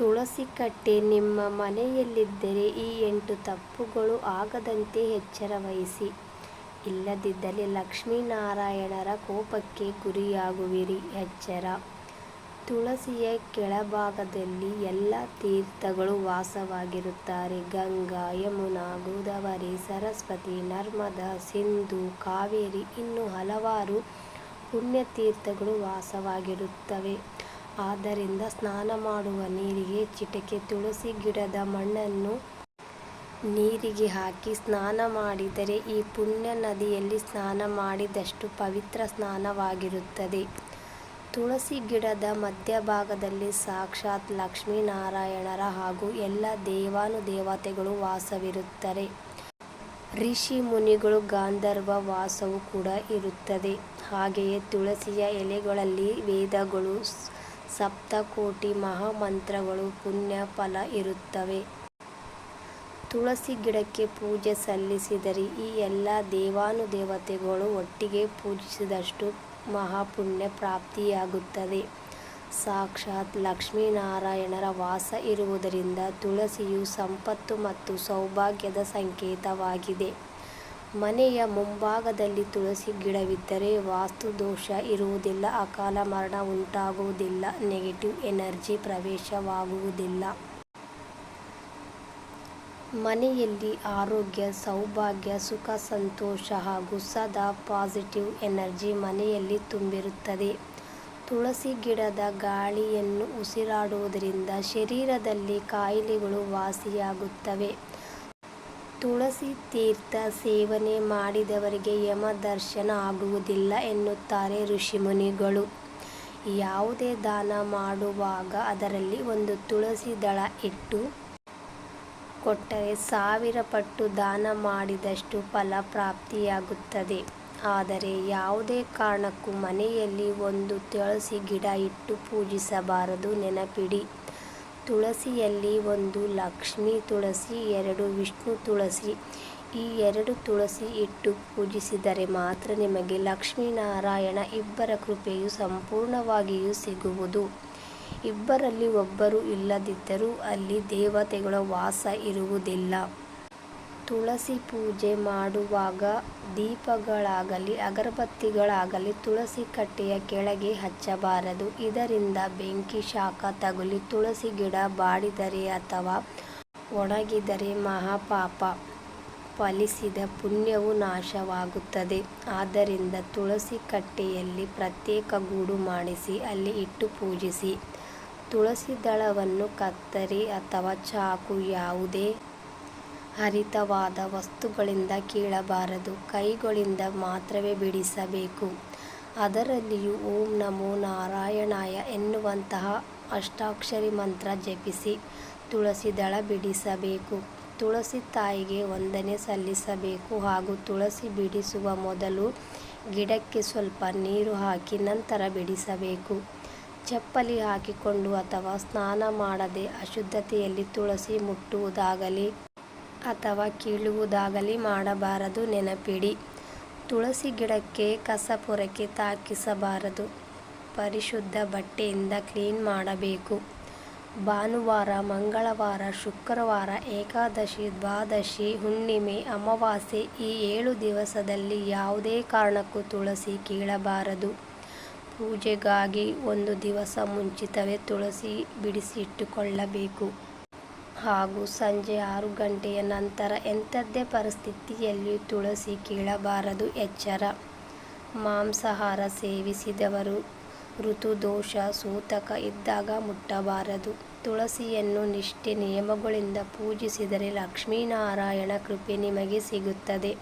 ತುಳಸಿ ಕಟ್ಟೆ ನಿಮ್ಮ ಮನೆಯಲ್ಲಿದ್ದರೆ ಈ ಎಂಟು ತಪ್ಪುಗಳು ಆಗದಂತೆ ಎಚ್ಚರ ವಹಿಸಿ. ಇಲ್ಲದಿದ್ದರೆ ಲಕ್ಷ್ಮೀನಾರಾಯಣರ ಕೋಪಕ್ಕೆ ಗುರಿಯಾಗುವಿರಿ. ಎಚ್ಚರ: ತುಳಸಿಯ ಕೆಳಭಾಗದಲ್ಲಿ ಎಲ್ಲ ತೀರ್ಥಗಳು ವಾಸವಾಗಿರುತ್ತಾರೆ. ಗಂಗಾ, ಯಮುನಾ, ಗೋದಾವರಿ, ಸರಸ್ವತಿ, ನರ್ಮದಾ, ಸಿಂಧು ಕಾವೇರಿ ಇನ್ನು ಹಲವಾರು ಪುಣ್ಯತೀರ್ಥಗಳು ವಾಸವಾಗಿರುತ್ತವೆ. ಆದ್ದರಿಂದ ಸ್ನಾನ ಮಾಡುವ ನೀರಿಗೆ ಚಿಟಕೆ ತುಳಸಿ ಗಿಡದ ಮಣ್ಣನ್ನು ನೀರಿಗೆ ಹಾಕಿ ಸ್ನಾನ ಮಾಡಿದರೆ ಈ ಪುಣ್ಯ ನದಿಯಲ್ಲಿ ಸ್ನಾನ ಮಾಡಿದಷ್ಟು ಪವಿತ್ರ ಸ್ನಾನವಾಗಿರುತ್ತದೆ. ತುಳಸಿ ಗಿಡದ ಮಧ್ಯಭಾಗದಲ್ಲಿ ಸಾಕ್ಷಾತ್ ಲಕ್ಷ್ಮೀನಾರಾಯಣರ ಹಾಗೂ ಎಲ್ಲ ದೇವಾನುದೇವತೆಗಳು ವಾಸವಿರುತ್ತಾರೆ. ಋಷಿ ಮುನಿಗಳು ಗಾಂಧರ್ವ ವಾಸವೂ ಕೂಡ ಇರುತ್ತದೆ. ಹಾಗೆಯೇ ತುಳಸಿಯ ಎಲೆಗಳಲ್ಲಿ ವೇದಗಳು, ಸಪ್ತಕೋಟಿ ಮಹಾಮಂತ್ರಗಳು, ಪುಣ್ಯ ಫಲ ಇರುತ್ತವೆ. ತುಳಸಿ ಗಿಡಕ್ಕೆ ಪೂಜೆ ಸಲ್ಲಿಸಿದರೆ ಈ ಎಲ್ಲ ದೇವಾನುದೇವತೆಗಳು ಒಟ್ಟಿಗೆ ಪೂಜಿಸಿದಷ್ಟು ಮಹಾಪುಣ್ಯ ಪ್ರಾಪ್ತಿಯಾಗುತ್ತದೆ. ಸಾಕ್ಷಾತ್ ಲಕ್ಷ್ಮೀನಾರಾಯಣರ ವಾಸ ಇರುವುದರಿಂದ ತುಳಸಿಯು ಸಂಪತ್ತು ಮತ್ತು ಸೌಭಾಗ್ಯದ ಸಂಕೇತವಾಗಿದೆ. ಮನೆಯ ಮುಂಭಾಗದಲ್ಲಿ ತುಳಸಿ ಗಿಡವಿದ್ದರೆ ವಾಸ್ತು ದೋಷ ಇರುವುದಿಲ್ಲ, ಅಕಾಲ ಮರಣ ಉಂಟಾಗುವುದಿಲ್ಲ, ನೆಗೆಟಿವ್ ಎನರ್ಜಿ ಪ್ರವೇಶವಾಗುವುದಿಲ್ಲ. ಮನೆಯಲ್ಲಿ ಆರೋಗ್ಯ, ಸೌಭಾಗ್ಯ, ಸುಖ ಸಂತೋಷ ಹಾಗೂ ಸದಾ ಪಾಸಿಟಿವ್ ಎನರ್ಜಿ ಮನೆಯಲ್ಲಿ ತುಂಬಿರುತ್ತದೆ. ತುಳಸಿ ಗಿಡದ ಗಾಳಿಯನ್ನು ಉಸಿರಾಡುವುದರಿಂದ ಶರೀರದಲ್ಲಿ ಕಾಯಿಲೆಗಳು ವಾಸಿಯಾಗುತ್ತವೆ. ತುಳಸಿ ತೀರ್ಥ ಸೇವನೆ ಮಾಡಿದವರಿಗೆ ಯಮದರ್ಶನ ಆಗುವುದಿಲ್ಲ ಎನ್ನುತ್ತಾರೆ ಋಷಿಮುನಿಗಳು. ಯಾವುದೇ ದಾನ ಮಾಡುವಾಗ ಅದರಲ್ಲಿ ಒಂದು ತುಳಸಿ ದಳ ಇಟ್ಟು ಕೊಟ್ಟರೆ ಸಾವಿರ ಪಟ್ಟು ದಾನ ಮಾಡಿದಷ್ಟು ಫಲ ಪ್ರಾಪ್ತಿಯಾಗುತ್ತದೆ. ಆದರೆ ಯಾವುದೇ ಕಾರಣಕ್ಕೂ ಮನೆಯಲ್ಲಿ ಒಂದು ತುಳಸಿ ಗಿಡ ಇಟ್ಟು ಪೂಜಿಸಬಾರದು. ನೆನಪಿಡಿ, ತುಳಸಿಯಲ್ಲಿ ಒಂದು ಲಕ್ಷ್ಮೀ ತುಳಸಿ, ಎರಡು ವಿಷ್ಣು ತುಳಸಿ, ಈ ಎರಡು ತುಳಸಿ ಇಟ್ಟು ಪೂಜಿಸಿದರೆ ಮಾತ್ರ ನಿಮಗೆ ಲಕ್ಷ್ಮೀನಾರಾಯಣ ಇಬ್ಬರ ಕೃಪೆಯು ಸಂಪೂರ್ಣವಾಗಿಯೂ ಸಿಗುವುದು. ಇಬ್ಬರಲ್ಲಿ ಒಬ್ಬರು ಇಲ್ಲದಿದ್ದರೂ ಅಲ್ಲಿ ದೇವತೆಗಳ ವಾಸ ಇರುವುದಿಲ್ಲ. ತುಳಸಿ ಪೂಜೆ ಮಾಡುವಾಗ ದೀಪಗಳಾಗಲಿ, ಅಗರಬತ್ತಿಗಳಾಗಲಿ ತುಳಸಿ ಕಟ್ಟೆಯ ಕೆಳಗೆ ಹಚ್ಚಬಾರದು. ಇದರಿಂದ ಬೆಂಕಿ, ಶಾಖ ತಗುಲಿ, ತುಳಸಿ ಗಿಡ ಬಾಡಿದರೆ ಅಥವಾ ಒಣಗಿದರೆ ಮಹಾಪಾಪ ಫಲಿಸಿದ ಪುಣ್ಯವು ನಾಶವಾಗುತ್ತದೆ. ಆದ್ದರಿಂದ ತುಳಸಿ ಕಟ್ಟೆಯಲ್ಲಿ ಪ್ರತ್ಯೇಕ ಗೂಡು ಮಾಡಿಸಿ, ಅಲ್ಲಿ ಇಟ್ಟು ಪೂಜಿಸಿ. ತುಳಸಿ ದಳವನ್ನು ಕತ್ತರಿ ಅಥವಾ ಚಾಕು ಯಾವುದೇ ಹರಿತವಾದ ವಸ್ತುಗಳಿಂದ ಕೀಳಬಾರದು. ಕೈಗಳಿಂದ ಮಾತ್ರವೇ ಬಿಡಿಸಬೇಕು. ಅದರಲ್ಲಿಯೂ ಓಂ ನಮೋ ನಾರಾಯಣಾಯ ಎನ್ನುವಂತಹ ಅಷ್ಟಾಕ್ಷರಿ ಮಂತ್ರ ಜಪಿಸಿ ತುಳಸಿ ದಳ ಬಿಡಿಸಬೇಕು. ತುಳಸಿ ತಾಯಿಗೆ ವಂದನೆ ಸಲ್ಲಿಸಬೇಕು ಹಾಗೂ ತುಳಸಿ ಬಿಡಿಸುವ ಮೊದಲು ಗಿಡಕ್ಕೆ ಸ್ವಲ್ಪ ನೀರು ಹಾಕಿ ನಂತರ ಬಿಡಿಸಬೇಕು. ಚಪ್ಪಲಿ ಹಾಕಿಕೊಂಡು ಅಥವಾ ಸ್ನಾನ ಮಾಡದೆ ಅಶುದ್ಧತೆಯಲ್ಲಿ ತುಳಸಿ ಮುಟ್ಟುವುದಾಗಲಿ ಅಥವಾ ಕೀಳುವುದಾಗಲಿ ಮಾಡಬಾರದು. ನೆನಪಿಡಿ, ತುಳಸಿ ಗಿಡಕ್ಕೆ ಕಸ ಪೊರಕೆ ತಾಕಿಸಬಾರದು. ಪರಿಶುದ್ಧ ಬಟ್ಟೆಯಿಂದ ಕ್ಲೀನ್ ಮಾಡಬೇಕು. ಭಾನುವಾರ, ಮಂಗಳವಾರ, ಶುಕ್ರವಾರ, ಏಕಾದಶಿ, ದ್ವಾದಶಿ, ಹುಣ್ಣಿಮೆ, ಅಮಾವಾಸ್ಯೆ ಈ ಏಳು ದಿವಸದಲ್ಲಿ ಯಾವುದೇ ಕಾರಣಕ್ಕೂ ತುಳಸಿ ಕೀಳಬಾರದು. ಪೂಜೆಗಾಗಿ ಒಂದು ದಿವಸ ಮುಂಚಿತವೇ ತುಳಸಿ ಬಿಡಿಸಿ ಇಟ್ಟುಕೊಳ್ಳಬೇಕು. ಹಾಗೂ ಸಂಜೆ ಆರು ಗಂಟೆಯ ನಂತರ ಎಂಥದ್ದೇ ಪರಿಸ್ಥಿತಿಯಲ್ಲಿ ತುಳಸಿ ಕೀಳಬಾರದು. ಎಚ್ಚರ: ಮಾಂಸಾಹಾರ ಸೇವಿಸಿದವರು ಋತುದೋಷ, ಸೂತಕ ಇದ್ದಾಗ ಮುಟ್ಟಬಾರದು. ತುಳಸಿಯನ್ನು ನಿಷ್ಠೆ, ನಿಯಮಗಳಿಂದ ಪೂಜಿಸಿದರೆ ಲಕ್ಷ್ಮೀನಾರಾಯಣ ಕೃಪೆ ನಿಮಗೆ ಸಿಗುತ್ತದೆ.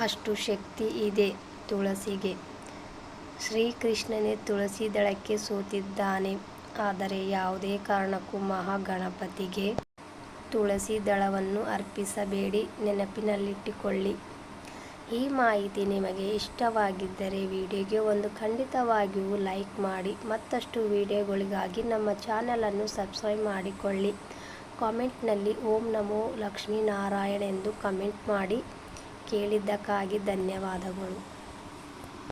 ಅಷ್ಟು ಶಕ್ತಿ ಇದೆ ತುಳಸಿಗೆ. ಶ್ರೀಕೃಷ್ಣನೇ ತುಳಸಿ ದಳಕ್ಕೆ ಸೋತಿದ್ದಾನೆ. ಆದರೆ ಯಾವುದೇ ಕಾರಣಕ್ಕೂ ಮಹಾಗಣಪತಿಗೆ ತುಳಸಿ ದಳವನ್ನು ಅರ್ಪಿಸಬೇಡಿ. ನೆನಪಿನಲ್ಲಿಟ್ಟುಕೊಳ್ಳಿ. ಈ ಮಾಹಿತಿ ನಿಮಗೆ ಇಷ್ಟವಾಗಿದ್ದರೆ ವಿಡಿಯೋಗೆ ಒಂದು ಖಂಡಿತವಾಗಿಯೂ ಲೈಕ್ ಮಾಡಿ. ಮತ್ತಷ್ಟು ವಿಡಿಯೋಗಳಿಗಾಗಿ ನಮ್ಮ ಚಾನಲನ್ನು ಸಬ್ಸ್ಕ್ರೈಬ್ ಮಾಡಿಕೊಳ್ಳಿ. ಕಾಮೆಂಟ್ನಲ್ಲಿ ಓಂ ನಮೋ ಲಕ್ಷ್ಮೀನಾರಾಯಣ ಎಂದು ಕಮೆಂಟ್ ಮಾಡಿ. ಕೇಳಿದ್ದಕ್ಕಾಗಿ ಧನ್ಯವಾದಗಳು.